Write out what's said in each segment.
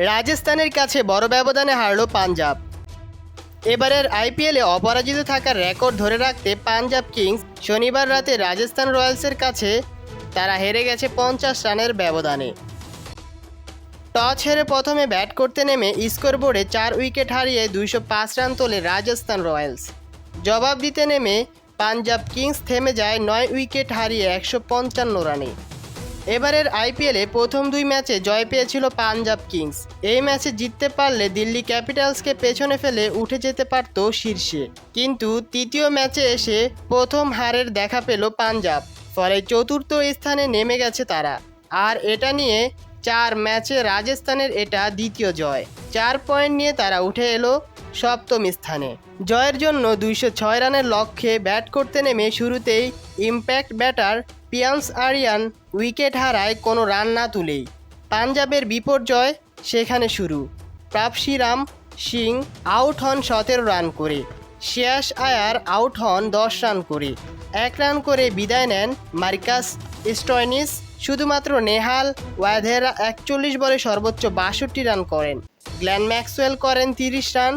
রাজস্থানের কাছে বড় ব্যবধানে হারল পাঞ্জাব। এবারের আইপিএলে অপরাজিত থাকার রেকর্ড ধরে রাখতে পাঞ্জাব কিংস শনিবার রাতে রাজস্থান রয়্যালসের কাছে তারা হেরে গেছে পঞ্চাশ রানের ব্যবধানে। টস হেরে প্রথমে ব্যাট করতে নেমে স্কোর বোর্ডে চার উইকেট হারিয়ে দুইশো পাঁচ রান তোলে রাজস্থান রয়্যালস। জবাব দিতে নেমে পাঞ্জাব কিংস থেমে যায় নয় উইকেট হারিয়ে একশো পঞ্চান্ন রানে। এবারের আইপিএলে প্রথম দুই ম্যাচে জয় পেয়েছিল পাঞ্জাব কিংস। এই ম্যাচে জিততে পারলে দিল্লি ক্যাপিটালসকে পেছনে ফেলে উঠে যেতে পারত শীর্ষে। কিন্তু তৃতীয় ম্যাচে এসে প্রথম হারের দেখা পেল পাঞ্জাব, ফলে চতুর্থ স্থানে নেমে গেছে তারা। আর এটা নিয়ে চার ম্যাচে রাজস্থানের এটা দ্বিতীয় জয়। চার পয়েন্ট নিয়ে তারা উঠে এলো সপ্তম স্থানে। জয়ের জন্য দুইশো ছয় রানের লক্ষ্যে ব্যাট করতে নেমে শুরুতেই impact batter Priyansh Arya wicket হারায় কোনো রান না তুলেই। পাঞ্জাবের বিপর্যয় সেখানে শুরু। প্রাপসিরাম সিং আউট হন সতেরো রান করে। শেয়াস আয়ার আউট হন দশ রান করে। এক রান করে বিদায় নেন মার্কাস স্টয়নিস। শুধুমাত্র নেহাল ওয়াধেরা একচল্লিশ বলে সর্বোচ্চ বাষট্টি রান করেন। গ্ল্যান ম্যাক্সওয়েল করেন তিরিশ রান।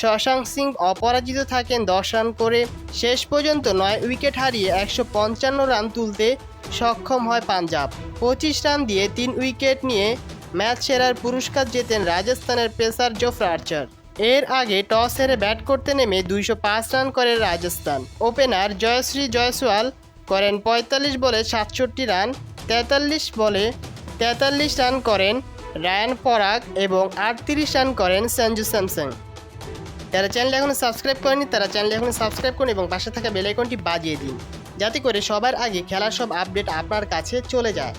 শশাঙ্ক সিং অপরাজিত থাকেন দশ রান করে। শেষ পর্যন্ত নয় উইকেট হারিয়ে একশো পঞ্চান্ন রান তুলতে সক্ষম হয় পাঞ্জাব। পঁচিশ রান দিয়ে তিন উইকেট নিয়ে ম্যাচ সেরার পুরস্কার জেতেন রাজস্থানের পেসার জোফরা আর্চার। এর আগে টস হেরে ব্যাট করতে নেমে দুইশো পাঁচ রান করে রাজস্থান। ওপেনার জয়শ্রী জয়সওয়াল করেন পঁয়তাল্লিশ বলে সাতষট্টি রান, তেতাল্লিশ বলে তেতাল্লিশ রান করেন রায়ান পরাগ এবং আটত্রিশ রান করেন সঞ্জু স্যামসং। যারা চ্যানেল এখনও সাবস্ক্রাইব করেনি, তারা চ্যানেল এখনও সাবস্ক্রাইব করুন এবং পাশে থাকা বেলাইকনটি বাজিয়ে দিন, যাতে করে সবার আগে খেলার সব আপডেট আপনার কাছে চলে যায়।